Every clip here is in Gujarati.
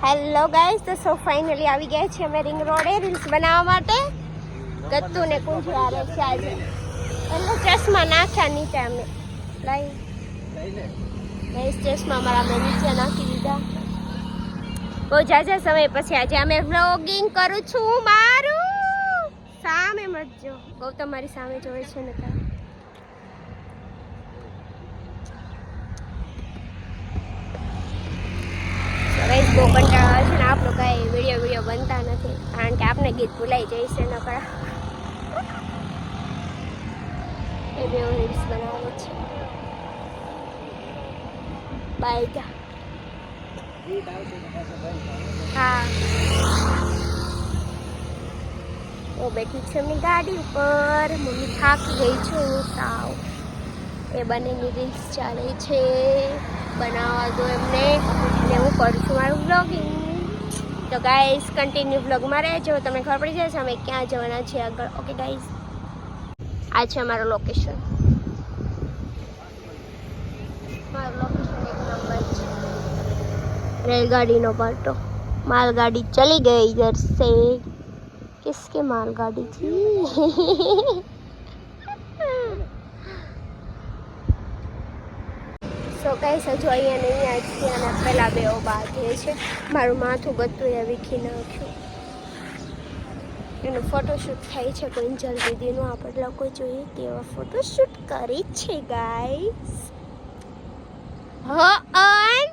હેલો ગાઈસ તો સો ફાઇનલી આવી ગયા છે અમે રિંગ રોડે રીલ્સ બનાવવા માટે. ગત્તુ ને કુંજી આવે છે આજે. એટલે ચશ્મા નાખ્યા નીચે અમે. લાઈ. ચશ્મા મારા અમે નીચે નાખી દીધા. બહુ જાજા સમય પછી આજે અમે વ્લોગિંગ કરું છું, મારું. સામે મત જો તમારી મારી સામે જોવે છે ને કાં ગાઈસ બહુ કંટાળો આવે છે ને આપણો કાંઈ વીડિયો વીડિયો બનતા નથી ગીત ભૂલાઈ જાય છે નકરા એ બે રીલ્સ બનાવે છે. બાય હા. હું બેઠી છું એમની ગાડી ઉપર. મમ્મી થાકી ગઈ છું સાવ એ બંનેની રીલ્સ ચાલે છે. બનાવવા દો એમને. અને હું કરું છું મારું બ્લોગિંગ તો ગાઈસ કન્ટિન્યુ બ્લોગમાં રહેજો. તમને ખબર પડી જશે, અમે ક્યાં જવાના છીએ આગળ. ઓકે ગાઈસ આ છે અમારું લોકેશન મારું લોકેશન એક નંબર છે. રેલગાડીનો પાટો. માલગાડી ચલી ગઈ સે કિસકે માલગાડી. થી સો કઈ સજો અહીંયા નહીં જ છે અને પહેલાં બે બાકી છે મારું માથું બધું એ વીખી નાખ્યું. એનો ફોટોશૂટ થાય છે કોઈ કોઈંજલ દીદીનું આપણે લોકો જોઈએ તેવા ફોટોશૂટ કરી છે ગાઈસ હ ઓન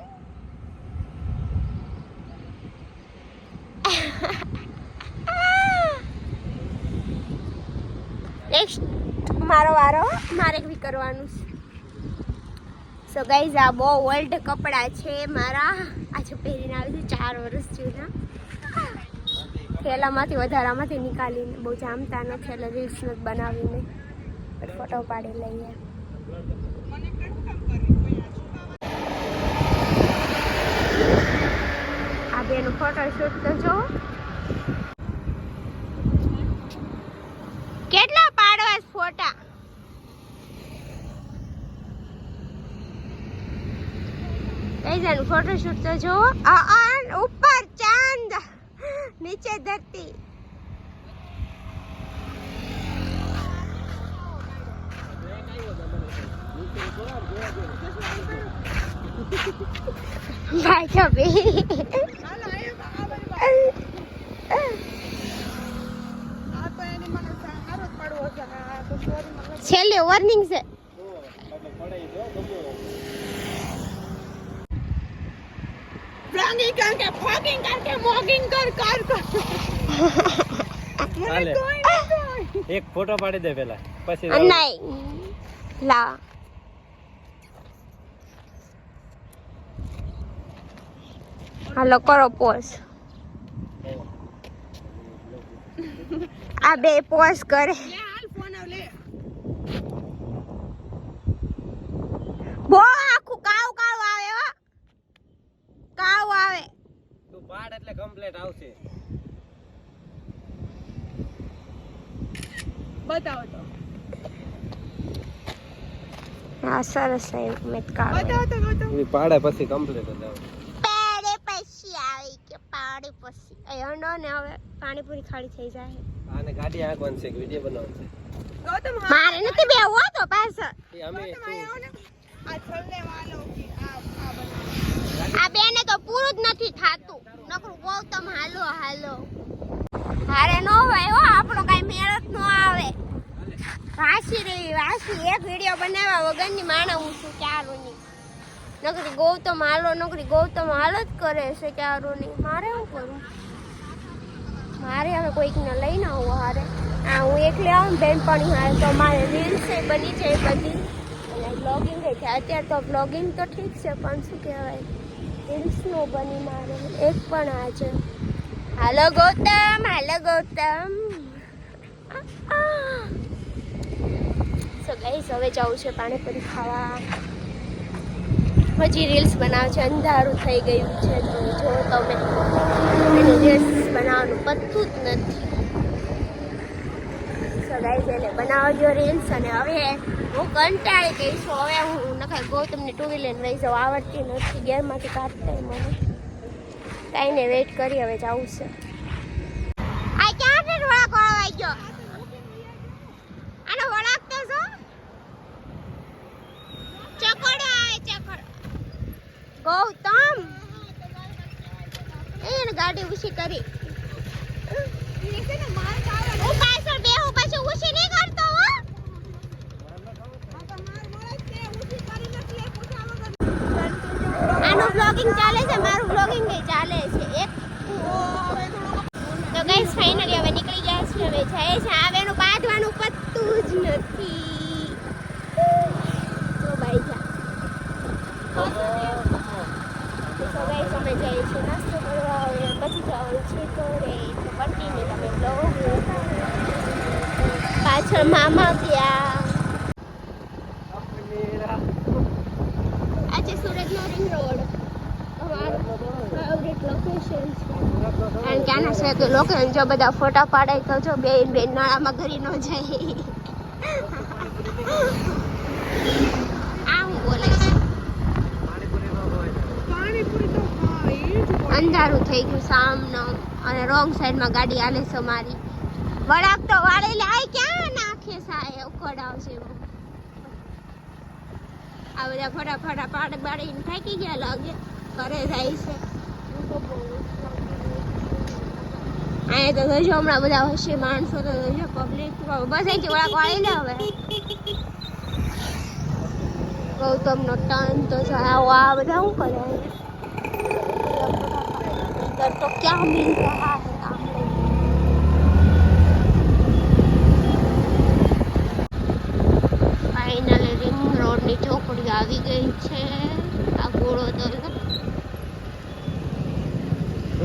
નેક્સ્ટ મારો વારો મારે બી કરવાનું છે. સો ગાઈઝ આ બહુ ઓલ્ડ કપડાં છે મારા. આજે પહેરીને આવી છું, ચાર વર્ષ જૂના. થેલામાંથી, વધારામાંથી નીકાળીને, બહુ જામતા નથી, એટલે રીલ્સ નથી બનાવીને. ફોટો પાડી લઈએ. આ બેનું ફોટોશૂટ તો જો કેટલા પાડવા છે ફોટા કઈ ફોટોશૂટ તો જો ઉપર ચાંદ. નીચે ધરતી. ભાઈ છેલ્લે વોર્નિંગ છે. Vlogging करके fogging करके mogging कर कर कर ચાલે. મને કોઈ નહીં એક ફોટો પાડી દે પેલા પછી નહીં લા હાલો કરો પોઝ આ બે પોઝ કરે બતાવો તો. હા સરસ છે મેં કાવ બતાવો તો બતાવો. ઈ પાડે પછી કમ્પ્લીટ જ પાડે પછી આવી કે પાડે પછી. ને હવે પાણીપુરી ખાલી થઈ જાય. આને ગાડી આંકવાની છે વીડિયો બનાવવાનું ગૌતમ મારે નથી બેહવું તો પાછળ છે એ અમે ગૌતમ અહીં આવો ને આ છોડને વાલો કે આ આ બનાવો આ બેને તો પૂરું જ નથી થાતું નકરું ગૌતમ હાલો હાલો હારે નો હોય હો આપણો કઈ મેળ જ નો આવે વાસી રહી વાસી એક વીડિયો વગરની માણા હું છું ચારુની નકરી ગૌતમ હાલો, નકરી ગૌતમ માલ જ કરે છે ચારુની મારે શું કરું મારે હવે કોઈકને લઈને આવું હારે. આ હું એકલી આવું બેનપણી હારે તો મારે રીલ્સ એ બની જાય બધી. અને થઈ છે અત્યારે તો બ્લોગિંગ તો ઠીક છે, પણ શું કહેવાય? રીલ્સ નો બની મારે. એક પણ આજે. હાલો ગૌતમ હાલો ગૌતમ. ગાઈસ હવે જવું છે પાણીપુરી ખાવા. હજી રીલ્સ બનાવે છે, અંધારું થઈ ગયું છે, તો જો તમે રીલ્સ બનાવવાનું પતું જ નથી. બનાવજો રીલ્સ અને હવે હું કંટાળી ગઈ છું. હવે હું નખાય ગૌતમની ટુ વ્હીલર લઈ જાઉં આવડતી નથી ગેરમાંથી કાઢતા મને. કાંઈ ને વેઇટ કરી, હવે જવું છે. આ ક્યાં રોડા વળાક ગયો આનો વળાક તો શું ચકડો આવે ચકડો ગૌતમ એને ગાડી ઊંચી કરી હું પાછળ બેહું પછી ઊંચી નહીં કરતો હો આનું બ્લોગિંગ ચાલે છે મારું બ્લોગિંગ કઈ ચાલે છે એક તો ગાઈસ ફાઇનલી હવે નીકળી ગયા છે હવે જાય છે હવે એનું બાંધવાનું પત્તું જ નથી જો બાઈ જા તો ગાઈસ અમે જઈએ છીએ નાસ્તો કરવા હવે પછી જવાનું છે ઘરે તો કન્ટિન્યુ તમે બ્લોગ મામા ગયા આજે સુરતનો રિંગ રોડ કારણ કે આના જો બધા ફોટા પાડાય તો જો બેન બેન નાળામાં ઘરી ન જાય આ હું બોલે અંધારું થઈ ગયું સામનો અને રોંગ સાઈડમાં ગાડી હાલે છે મારી વળાક તો વાળી લે આય ક્યાં નાખે ખેસાય ઉખડાવશે આ બધા ફટા ફટા પાડ બાળીને થાકી ગયા લાગે, ઘરે જાય છે. અહીંયા તો જોજો, હમણાં બધા હશે, માણસો તો જોજો પબ્લિક બસ અહીંથી વળાક વાળી લે હવે. ગૌતમનો ટર્ન તો આવો, આ બધા શું કરે? તો ક્યાં મિલ રહ્યા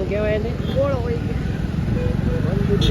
કહેવાય ને ગોળો હોય છે.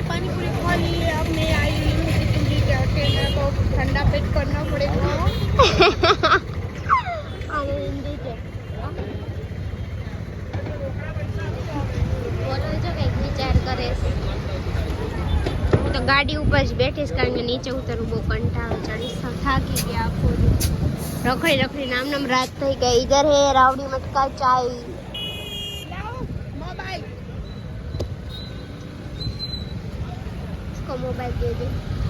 मैंने पानी पूरी खा ली है अब मैं आई हुई हूँ चिकन जी के आटे मेरे को ठंडा पेट करना पड़ेगा આને હિન્દી છે બોલો જો કંઈક વિચાર કરે છે હું તો ગાડી ઉપર જ બેઠીશ કારણ કે નીચે ઉતરવું બહુ કંટાળો ચડી સાવ થાકી ગયા આખો દિવસ. રખડી રખડી નામ નામ રાત થઈ ગઈ ઇધર હે રાવડી મટકા ચાય 怎么拜别的？